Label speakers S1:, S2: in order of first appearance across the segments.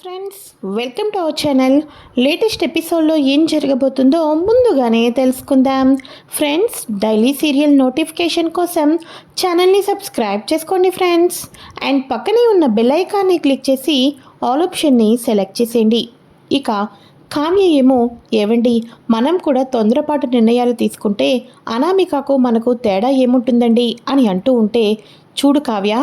S1: Friends welcome to our channel latest ఎపిసోడ్లో ఏం జరగబోతుందో ముందుగానే తెలుసుకుందాం. ఫ్రెండ్స్ డైలీ సీరియల్ నోటిఫికేషన్ కోసం ఛానల్ని సబ్స్క్రైబ్ చేసుకోండి ఫ్రెండ్స్ అండ్ పక్కనే ఉన్న బెల్ ఐకాన్ని క్లిక్ చేసి ఆల్ ఆప్షన్ని సెలెక్ట్ చేసేయండి. ఇక కావ్య ఏమో ఏవండి మనం కూడా తొందరపాటు నిర్ణయాలు తీసుకుంటే అనామికకు మనకు తేడా ఏముంటుందండి అని అంటూ ఉంటే చూడు కావ్య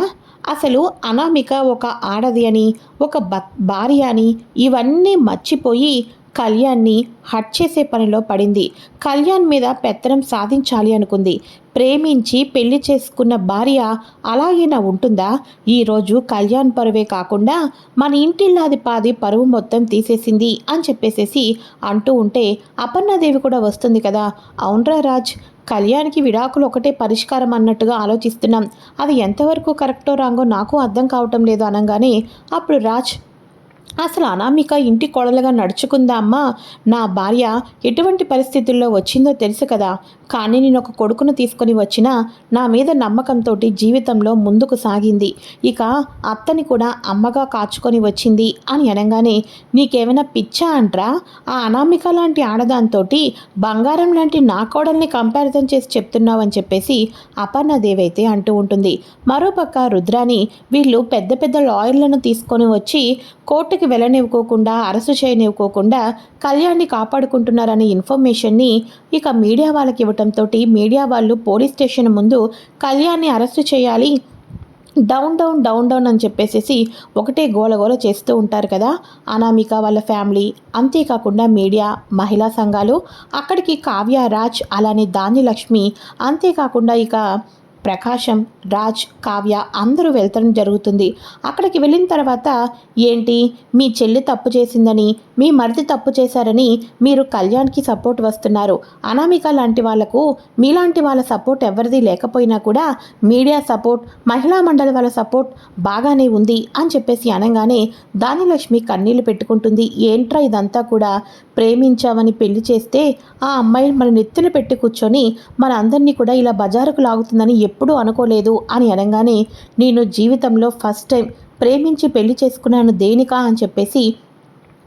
S1: అసలు అనామిక ఒక ఆడది అని ఒక భార్య అని ఇవన్నీ మర్చిపోయి కళ్యాణ్ని హట్ చేసే పనిలో పడింది. కళ్యాణ్ మీద పెత్తనం సాధించాలి అనుకుంది. ప్రేమించి పెళ్ళి చేసుకున్న భార్య అలాగైనా ఉంటుందా? ఈరోజు కళ్యాణ్ పరువే కాకుండా మన ఇంటిల్లాది పాది పరువు మొత్తం తీసేసింది అని చెప్పేసేసి అంటూ ఉంటే అపర్ణాదేవి కూడా వస్తుంది కదా. అవునరా రాజ్ కళ్యాణ్కి విడాకులు ఒకటే పరిష్కారం అన్నట్టుగా ఆలోచిస్తున్నాం. అది ఎంతవరకు కరెక్టో రాంగో నాకు అర్థం కావటం లేదు అనగానే అప్పుడు రాజ్ అసలు అనామిక ఇంటి కోడలుగా నడుచుకుందామ్మా నా భార్య ఎటువంటి పరిస్థితుల్లో వచ్చిందో తెలుసు కదా. కానీ నేను ఒక కొడుకును తీసుకొని వచ్చిన నా మీద నమ్మకంతో జీవితంలో ముందుకు సాగింది. ఇక అత్తని కూడా అమ్మగా కాచుకొని వచ్చింది అని అనగానే నీకేమైనా పిచ్చా అంట్రా? ఆ అనామిక లాంటి ఆడదాంతో బంగారం లాంటి నా కోడల్ని కంపారిజన్ చేసి చెప్తున్నావని చెప్పేసి అపర్ణదేవి అయితే అంటూ ఉంటుంది. మరోపక్క రుద్రాని వీళ్ళు పెద్ద పెద్ద లాయర్లను తీసుకొని వచ్చి కోర్టుకి వెళ్ళనివ్వకోకుండా అరెస్టు చేయనివ్వుకోకుండా కళ్యాణ్ని కాపాడుకుంటున్నారనే ఇన్ఫర్మేషన్ని ఇక మీడియా వాళ్ళకి ఇవ్వటంతో మీడియా వాళ్ళు పోలీస్ స్టేషన్ ముందు కళ్యాణ్ని అరెస్టు చేయాలి డౌన్ డౌన్ డౌన్ డౌన్ అని చెప్పేసేసి ఒకటే గోలగోల చేస్తూ ఉంటారు కదా. అనామిక వాళ్ళ ఫ్యామిలీ అంతేకాకుండా మీడియా మహిళా సంఘాలు అక్కడికి కావ్య రాజ్ అలానే ధాన్యలక్ష్మి అంతేకాకుండా ఇక ప్రకాశం రాజ్ కావ్య అందరూ వెళ్తడం జరుగుతుంది. అక్కడికి వెళ్ళిన తర్వాత ఏంటి? మీ చెల్లి తప్పు చేసిందని మీ మరిది తప్పు చేశారని మీరు కళ్యాణ్కి సపోర్ట్ వస్తున్నారు. అనామిక లాంటి వాళ్ళకు మీలాంటి వాళ్ళ సపోర్ట్ ఎవరిది లేకపోయినా కూడా మీడియా సపోర్ట్ మహిళా మండలి వాళ్ళ సపోర్ట్ బాగానే ఉంది అని చెప్పేసి అనగానే దానిలక్ష్మి కన్నీళ్ళు పెట్టుకుంటుంది. ఏంట్రా ఇదంతా కూడా? ప్రేమించావని పెళ్ళి చేస్తే ఆ అమ్మాయి మన నెత్తిన పెట్టి కూర్చొని మన అందరినీ కూడా ఇలా బజారుకు లాగుతుందని ఎప్పుడూ అనుకోలేదు అని అనగానే నేను జీవితంలో ఫస్ట్ టైం ప్రేమించి పెళ్ళి చేసుకున్నాను దేనికా? అని చెప్పేసి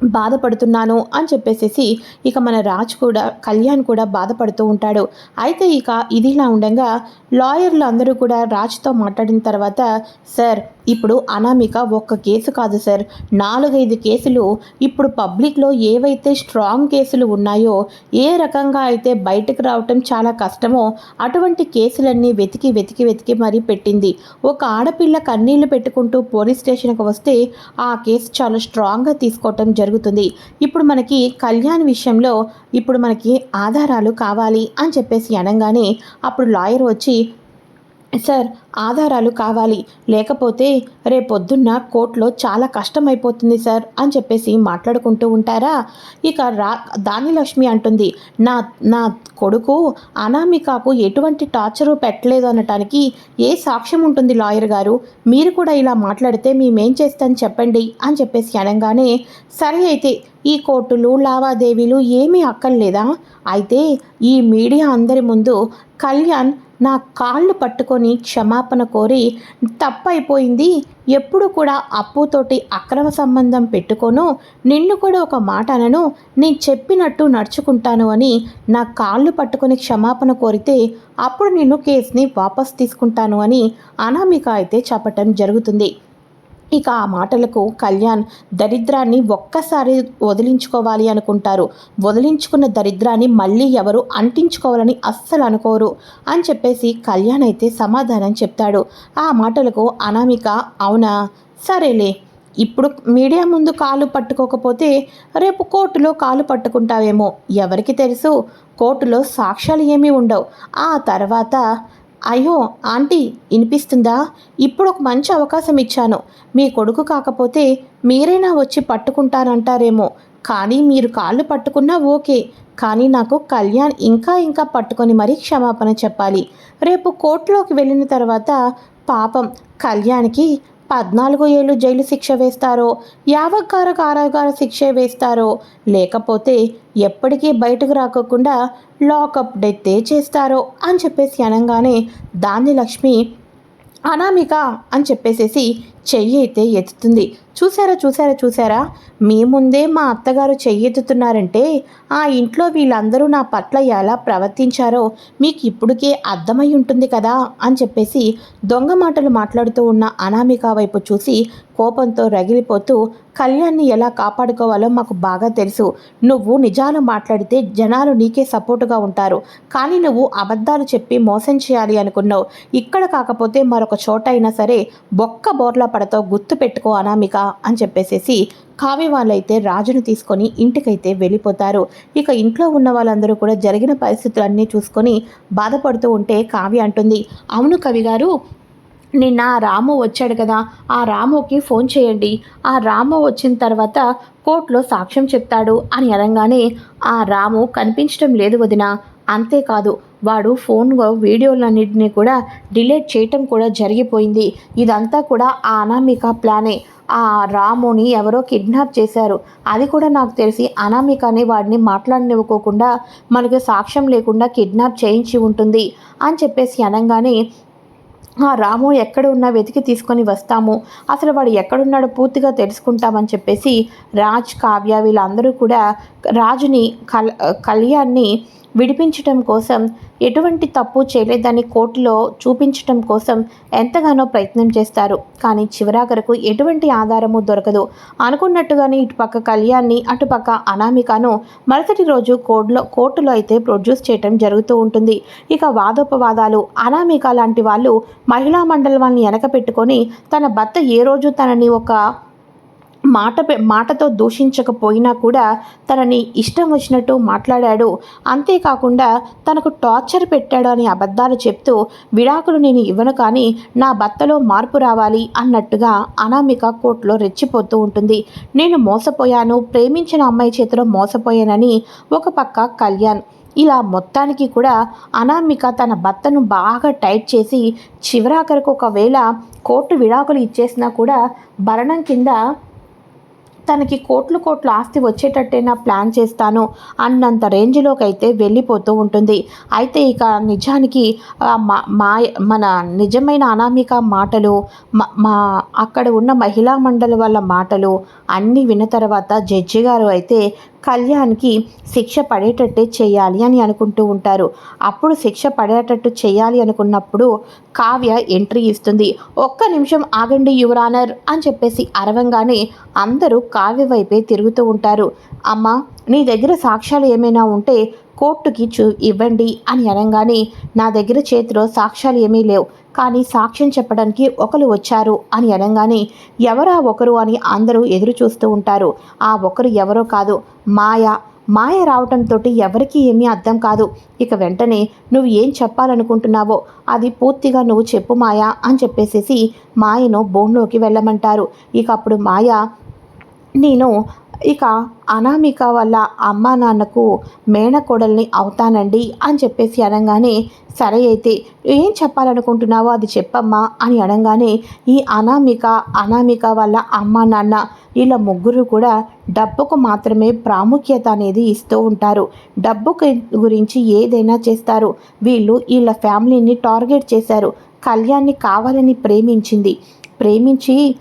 S1: బాధపడుతున్నాను అని చెప్పేసేసి ఇక మన రాజ్ కూడా కళ్యాణ్ కూడా బాధపడుతూ ఉంటాడు. అయితే ఇక ఇదిలా ఉండగా లాయర్లు అందరూ కూడా రాజ్తో మాట్లాడిన తర్వాత సార్ ఇప్పుడు అనామిక ఒక్క కేసు కాదు సార్. నాలుగైదు కేసులు. ఇప్పుడు పబ్లిక్లో ఏవైతే స్ట్రాంగ్ కేసులు ఉన్నాయో ఏ రకంగా అయితే బయటకు రావటం చాలా కష్టమో అటువంటి కేసులన్నీ వెతికి వెతికి వెతికి మరీ పెట్టింది. ఒక ఆడపిల్ల కన్నీళ్ళు పెట్టుకుంటూ పోలీస్ స్టేషన్కి వస్తే ఆ కేసు చాలా స్ట్రాంగ్గా తీసుకోవటం జరుగుతుంది. ఇప్పుడు మనకి కళ్యాణ్ విషయంలో ఇప్పుడు మనకి ఆధారాలు కావాలి అని చెప్పేసి అనగానే అప్పుడు లాయర్ వచ్చి సార్ ఆధారాలు కావాలి. లేకపోతే రేపొద్దున్న కోర్టులో చాలా కష్టమైపోతుంది సార్ అని చెప్పేసి మాట్లాడుకుంటూ ఉంటారా? ఇక రా దానిలక్ష్మి అంటుంది. నా నా కొడుకు అనామికకు ఎటువంటి టార్చరు పెట్టలేదు అనటానికి ఏ సాక్ష్యం ఉంటుంది లాయర్ గారు? మీరు కూడా ఇలా మాట్లాడితే మేమేం చేస్తాను చెప్పండి అని చెప్పేసి అనగానే సరే అయితే ఈ కోర్టులు లావాదేవీలు ఏమీ అక్కర్లేదా? అయితే ఈ మీడియా అందరి ముందు కళ్యాణ్ నా కాళ్ళు పట్టుకొని క్షమాపణ కోరి తప్పైపోయింది. ఎప్పుడు కూడా అప్పుతోటి అక్రమ సంబంధం పెట్టుకోను. నిన్ను కూడా ఒక మాట అనను. నేను చెప్పినట్టు నడుచుకుంటాను అని నా కాళ్ళు పట్టుకొని క్షమాపణ కోరితే అప్పుడు నేను కేసుని వాపస్ తీసుకుంటాను అని అనామిక అయితే చెప్పటం జరుగుతుంది. ఇక ఆ మాటలకు కళ్యాణ్ దరిద్రాన్ని ఒక్కసారి వదిలించుకోవాలి అనుకుంటారు. వదిలించుకున్న దరిద్రాన్ని మళ్ళీ ఎవరు అంటించుకోవాలని అస్సలు అనుకోరు అని చెప్పేసి కళ్యాణ్ అయితే సమాధానం చెప్తాడు. ఆ మాటలకు అనామిక అవునా? సరేలే. ఇప్పుడు మీడియా ముందు కాలు పట్టుకోకపోతే రేపు కోర్టులో కాలు పట్టుకుంటావేమో. ఎవరికి తెలుసు? కోర్టులో సాక్ష్యాలు ఏమీ ఉండవు. ఆ తర్వాత అయ్యో ఆంటీ వినిపిస్తుందా? ఇప్పుడు ఒక మంచి అవకాశం ఇచ్చాను. మీ కొడుకు కాకపోతే మీరైనా వచ్చి పట్టుకుంటారంటారేమో కానీ మీరు కాళ్ళు పట్టుకున్నా ఓకే. కానీ నాకు కళ్యాణ్ ఇంకా ఇంకా పట్టుకొని మరీ క్షమాపణ చెప్పాలి. రేపు కోర్టులోకి వెళ్ళిన తర్వాత పాపం కళ్యాణ్కి పద్నాలుగు ఏళ్ళు జైలు శిక్ష వేస్తారో యావగ్గార కారాగార శిక్ష వేస్తారో లేకపోతే ఎప్పటికీ బయటకు రాకోకుండా లాకప్ డెత్తే చేస్తారో అని చెప్పేసి అనగానే దాన్ని లక్ష్మి అనామిక అని చెప్పేసేసి చెయ్యి అయితే ఎత్తుతుంది. చూసారా చూసారా చూసారా మీ ముందే మా అత్తగారు చెయ్యెత్తుతున్నారంటే ఆ ఇంట్లో వీళ్ళందరూ నా పట్ల ఎలా ప్రవర్తించారో మీకు ఇప్పటికే అర్థమై ఉంటుంది కదా అని చెప్పేసి దొంగ మాటలు మాట్లాడుతూ ఉన్న అనామిక వైపు చూసి కోపంతో రగిలిపోతూ కళ్యాణ్ని ఎలా కాపాడుకోవాలో మాకు బాగా తెలుసు. నువ్వు నిజాలు మాట్లాడితే జనాలు నీకే సపోర్టుగా ఉంటారు. కానీ నువ్వు అబద్ధాలు చెప్పి మోసం చేయాలి అనుకున్నావు. ఇక్కడ కాకపోతే మరొక చోట అయినా సరే బొక్క బోర్లా పడతావు గుర్తు పెట్టుకో అనామిక అని చెప్పేసేసి కావ్య వాళ్ళైతే రాజును తీసుకొని ఇంటికైతే వెళ్ళిపోతారు. ఇక ఇంట్లో ఉన్న వాళ్ళందరూ కూడా జరిగిన పరిస్థితులన్నీ చూసుకొని బాధపడుతూ ఉంటే కావ్య అంటుంది అవును కవి గారు నిన్న రాము వచ్చాడు కదా ఆ రాముకి ఫోన్ చేయండి. ఆ రాము వచ్చిన తర్వాత కోర్టులో సాక్ష్యం చెప్తాడు అని అనగానే ఆ రాము కనిపించడం లేదు వదిన అంతేకాదు వాడు ఫోన్లో వీడియోలన్నింటినీ కూడా డిలీట్ చేయటం కూడా జరిగిపోయింది. ఇదంతా కూడా ఆ అనామిక ప్లానే. ఆ రాముని ఎవరో కిడ్నాప్ చేశారు. అది కూడా నాకు తెలిసి అనామికని వాడిని మాట్లాడనివ్వకోకుండా మనకు సాక్ష్యం లేకుండా కిడ్నాప్ చేయించి ఉంటుంది అని చెప్పేసి అనగానే ఆ రాము ఎక్కడ ఉన్నా వెతికి తీసుకొని వస్తాము. అసలు వాడు ఎక్కడున్నాడో పూర్తిగా తెలుసుకుంటామని చెప్పేసి రాజ్ కావ్య వీళ్ళందరూ కూడా రాజుని కల్ కళ్యాణ్ని విడిపించటం కోసం ఎటువంటి తప్పు చేయలేదని కోర్టులో చూపించటం కోసం ఎంతగానో ప్రయత్నం చేస్తారు. కానీ చివరాఖరకు ఎటువంటి ఆధారము దొరకదు. అనుకున్నట్టుగానే ఇటుపక్క కళ్యాణ్ని అటుపక్క అనామికను మరుసటి రోజు కోర్టులో కోర్టులో అయితే ప్రొడ్యూస్ చేయటం జరుగుతూ ఉంటుంది. ఇక వాదోపవాదాలు అనామిక లాంటి వాళ్ళు మహిళా మండలి వాళ్ళని వెనక పెట్టుకొని తన భర్త ఏ రోజు తనని ఒక మాట మాటతో దూషించకపోయినా కూడా తనని ఇష్టం వచ్చినట్టు మాట్లాడాడు. అంతేకాకుండా తనకు టార్చర్ పెట్టాడు అని అబద్ధాలు చెప్తూ విడాకులు నేను ఇవ్వను కానీ నా భర్తలో మార్పు రావాలి అన్నట్టుగా అనామిక కోర్టులో రెచ్చిపోతూ ఉంటుంది. నేను మోసపోయాను ప్రేమించిన అమ్మాయి చేతిలో మోసపోయానని ఒక పక్క కళ్యాణ్. ఇలా మొత్తానికి కూడా అనామిక తన భర్తను బాగా టైట్ చేసి చివరాఖరికి ఒకవేళ కోర్టు విడాకులు ఇచ్చేసినా కూడా భరణం కింద తనకి కోట్లు కోట్ల ఆస్తి వచ్చేటట్టేనా ప్లాన్ చేస్తాను అన్నంత రేంజ్లోకి అయితే వెళ్ళిపోతూ ఉంటుంది. అయితే ఇక నిజానికి మా మన నిజమైన అనామిక మాటలు మా అక్కడ ఉన్న మహిళా మండలి వాళ్ళ మాటలు అన్నీ విన్న తర్వాత జడ్జి గారు అయితే కళ్యాణ్కి శిక్ష పడేటట్టే చేయాలి అని అనుకుంటూ ఉంటారు. అప్పుడు శిక్ష పడేటట్టు చేయాలి అనుకున్నప్పుడు కావ్య ఎంట్రీ ఇస్తుంది. ఒక్క నిమిషం ఆగండి యువరానర్ అని చెప్పేసి అరవంగానే అందరూ కావ్య వైపే తిరుగుతూ ఉంటారు. అమ్మ నీ దగ్గర సాక్ష్యాలు ఏమైనా ఉంటే కోర్టుకి చూ ఇవ్వండి అని అనగానే నా దగ్గర చేతిలో సాక్ష్యాలు ఏమీ లేవు. కానీ సాక్ష్యం చెప్పడానికి ఒకరు వచ్చారు అని అనగానే ఎవరా ఒకరు అని అందరూ ఎదురు చూస్తూ ఉంటారు. ఆ ఒకరు ఎవరో కాదు మాయ. మాయ రావటంతో ఎవరికీ ఏమీ అర్థం కాదు. ఇక వెంటనే నువ్వు ఏం చెప్పాలనుకుంటున్నావో అది పూర్తిగా నువ్వు చెప్పు మాయా అని చెప్పేసేసి మాయను బోన్లోకి వెళ్ళమంటారు. ఇక అప్పుడు మాయ నేను ఇక అనామిక వల్ల అమ్మా నాన్నకు మేనకోడల్ని అవుతానండి అని చెప్పేసి అనగానే సరే అయితే ఏం చెప్పాలనుకుంటున్నావో అది చెప్పమ్మా అని అనగానే ఈ అనామిక అనామిక వల్ల అమ్మ నాన్న వీళ్ళ ముగ్గురు కూడా డబ్బుకు మాత్రమే ప్రాముఖ్యత అనేది ఇస్తూ ఉంటారు. డబ్బు గురించి ఏదైనా చేస్తారు. వీళ్ళు వీళ్ళ ఫ్యామిలీని టార్గెట్ చేశారు. కళ్యాణ్ని కావాలని ప్రేమించింది. ప్రేమించి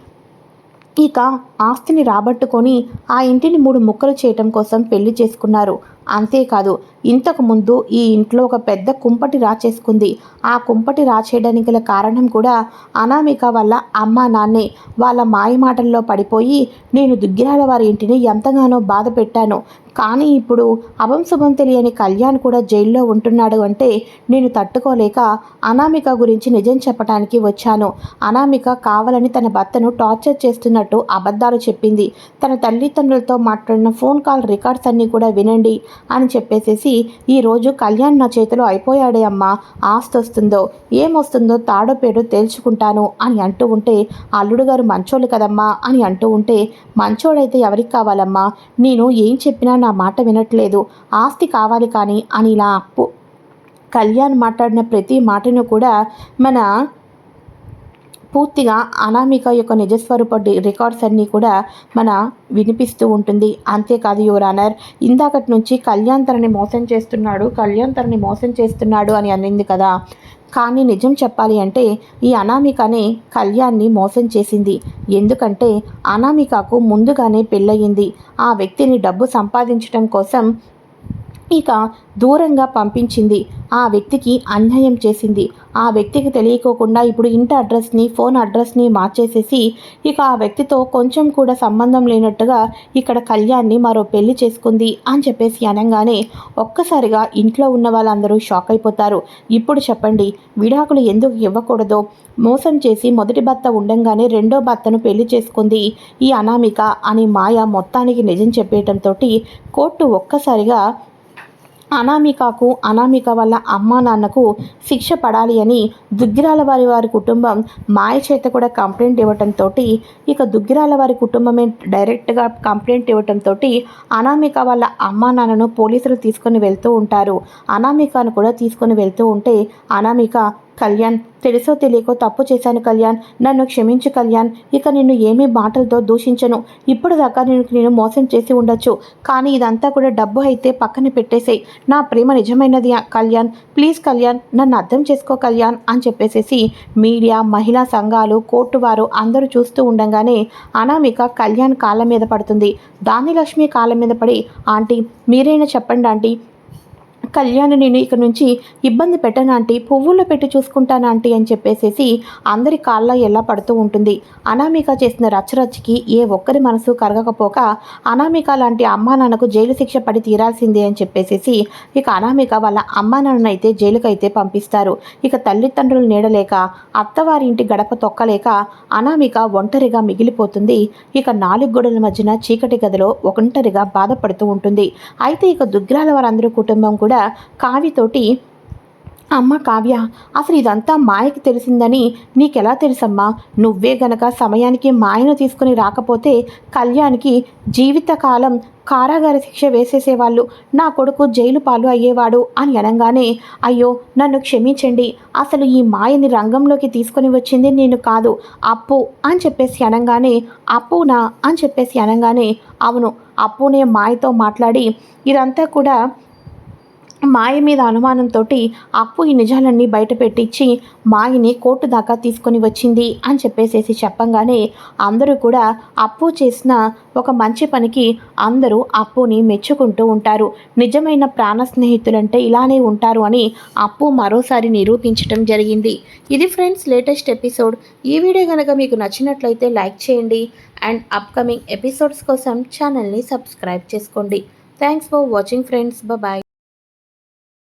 S1: ఇక ఆస్తిని రాబట్టుకొని ఆ ఇంటిని మూడు ముక్కలు చేయటం కోసం పెళ్ళి చేసుకున్నారు. అంతేకాదు ఇంతకుముందు ఈ ఇంట్లో ఒక పెద్ద కుంపటి రాచేసుకుంది. ఆ కుంపటి రాచేయడానికి గల కారణం కూడా అనామిక వల్ల అమ్మ నాన్నే. వాళ్ళ మాయమాటల్లో పడిపోయి నేను దుగ్గిరాల వారి ఇంటిని ఎంతగానో బాధ పెట్టాను. కానీ ఇప్పుడు అభంశుభం తెలియని కళ్యాణ్ కూడా జైల్లో ఉంటున్నాడు అంటే నేను తట్టుకోలేక అనామిక గురించి నిజం చెప్పడానికి వచ్చాను. అనామిక కావాలని తన భర్తను టార్చర్ చేస్తున్నట్టు అబద్ధాలు చెప్పింది. తన తల్లిదండ్రులతో మాట్లాడిన ఫోన్ కాల్ రికార్డ్స్ అన్నీ కూడా వినండి. అని చెప్పేసేసి ఈరోజు కళ్యాణ్ నా చేతిలో అయిపోయాడే అమ్మా ఆస్తి వస్తుందో ఏమొస్తుందో తాడోపేడో తేల్చుకుంటాను అని అంటూ ఉంటే అల్లుడు గారు మంచోళ్ళు కదమ్మా అని అంటూ ఉంటే మంచోడైతే ఎవరికి కావాలమ్మా? నేను ఏం చెప్పినా నా మాట వినట్లేదు. ఆస్తి కావాలి కానీ అని ఇలా కళ్యాణ్ మాట్లాడిన ప్రతి మాటను కూడా మన పూర్తిగా అనామిక యొక్క నిజస్వరూప రికార్డ్స్ అన్నీ కూడా మన వినిపిస్తూ ఉంటుంది. అంతేకాదు యువర్ ఆనర్ ఇందాకటి నుంచి కళ్యాణ్ తనని మోసం చేస్తున్నాడు కళ్యాణ్ తనని మోసం చేస్తున్నాడు అని అనింది కదా. కానీ నిజం చెప్పాలి అంటే ఈ అనామికనే కళ్యాణ్ని మోసం చేసింది. ఎందుకంటే అనామికకు ముందుగానే పెళ్ళయింది. ఆ వ్యక్తిని డబ్బు సంపాదించడం కోసం ఇక దూరంగా పంపించింది. ఆ వ్యక్తికి అన్యాయం చేసింది. ఆ వ్యక్తికి తెలియకోకుండా ఇప్పుడు ఇంటి అడ్రస్ని ఫోన్ అడ్రస్ని మార్చేసేసి ఇక ఆ వ్యక్తితో కొంచెం కూడా సంబంధం లేనట్టుగా ఇక్కడ కళ్యాణ్ని మరో పెళ్ళి చేసుకుంది అని చెప్పేసి అనగానే ఒక్కసారిగా ఇంట్లో ఉన్న వాళ్ళందరూ షాక్ అయిపోతారు. ఇప్పుడు చెప్పండి విడాకులు ఎందుకు ఇవ్వకూడదో? మోసం చేసి మొదటి భర్త ఉండంగానే రెండో భర్తను పెళ్ళి చేసుకుంది ఈ అనామిక అని మాయ మొత్తానికి నిజం చెప్పేయటంతో కోర్టు ఒక్కసారిగా అనామికకు అనామిక వల్ల అమ్మా నాన్నకు శిక్ష పడాలి అని దుగ్గిరాల వారి వారి కుటుంబం మాయ చేత కూడా కంప్లైంట్ ఇవ్వటంతో ఇక దుగ్గిరాల వారి కుటుంబమే డైరెక్ట్గా కంప్లైంట్ ఇవ్వటంతో అనామిక వాళ్ళ అమ్మా నాన్నను పోలీసులు తీసుకొని వెళ్తూ ఉంటారు. అనామికను కూడా తీసుకొని వెళ్తూ ఉంటే అనామిక కళ్యాణ్. తెలుసో తెలియకో తప్పు చేశాను కళ్యాణ్. నన్ను క్షమించు కళ్యాణ్. ఇక నిన్ను ఏమీ మాటలతో దూషించను. ఇప్పుడు దాకా నేను నేను మోసం చేసి ఉండొచ్చు. కానీ ఇదంతా కూడా డబ్బు అయితే పక్కన పెట్టేసేయి. నా ప్రేమ నిజమైనది కళ్యాణ్. ప్లీజ్ కళ్యాణ్ నన్ను అర్థం చేసుకో కళ్యాణ్ అని చెప్పేసేసి మీడియా మహిళా సంఘాలు కోర్టు వారు అందరూ చూస్తూ ఉండగానే అనామిక కళ్యాణ్ కాళ్ళ మీద పడుతుంది. దానిలక్ష్మి కాళ్ళ మీద పడి ఆంటీ మీరైనా చెప్పండి ఆంటీ. కళ్యాణ్ నేను ఇక నుంచి ఇబ్బంది పెట్టనాంటి పువ్వుల్లో పెట్టి చూసుకుంటానాంటి అని చెప్పేసేసి అందరి కాళ్ళ ఎలా పడుతూ ఉంటుంది. అనామిక చేసిన రచ్చరచ్చికి ఏ ఒక్కరి మనసు కరగకపోక అనామిక లాంటి అమ్మా నాన్నకు జైలు శిక్ష పడి తీరాల్సిందే అని చెప్పేసేసి ఇక అనామిక వాళ్ళ అమ్మా నాన్న అయితే జైలుకైతే పంపిస్తారు. ఇక తల్లిదండ్రులు నీడలేక అత్తవారి ఇంటి గడప తొక్కలేక అనామిక ఒంటరిగా మిగిలిపోతుంది. ఇక నాలుగు గొడవల మధ్యన చీకటి గదిలో ఒంటరిగా బాధపడుతూ ఉంటుంది. అయితే ఇక దుగ్రాల వారందరూ కుటుంబం కూడా కావ్యతోటి అమ్మ కావ్య అసలు ఇదంతా మాయకి తెలిసిందని నీకెలా తెలుసమ్మా? నువ్వే గనక సమయానికి మాయను తీసుకుని రాకపోతే కళ్యాణ్కి జీవితకాలం కారాగార శిక్ష వేసేసేవాళ్ళు నా కొడుకు జైలు పాలు అయ్యేవాడు అని అనగానే అయ్యో నన్ను క్షమించండి. అసలు ఈ మాయని రంగంలోకి తీసుకొని వచ్చింది నేను కాదు. అప్పు అని చెప్పేసి అనగానే అప్పునా? అని చెప్పేసి అనగానే అవును అప్పునే మాయతో మాట్లాడి ఇదంతా కూడా మాయ మీద అనుమానంతో అప్పు ఈ నిజాలన్నీ బయట పెట్టించి మాయని కోర్టు దాకా తీసుకొని వచ్చింది అని చెప్పేసేసి చెప్పంగానే అందరూ కూడా అప్పు చేసిన ఒక మంచి పనికి అందరూ అప్పుని మెచ్చుకుంటూ ఉంటారు. నిజమైన ప్రాణ స్నేహితులంటే ఇలానే ఉంటారు అని అప్పు మరోసారి నిరూపించడం జరిగింది. ఇది ఫ్రెండ్స్ లేటెస్ట్ ఎపిసోడ్. ఈ వీడియో కనుక మీకు నచ్చినట్లయితే లైక్ చేయండి అండ్ అప్కమింగ్ ఎపిసోడ్స్ కోసం ఛానల్ని సబ్స్క్రైబ్ చేసుకోండి. Thanks for watching friends. Bye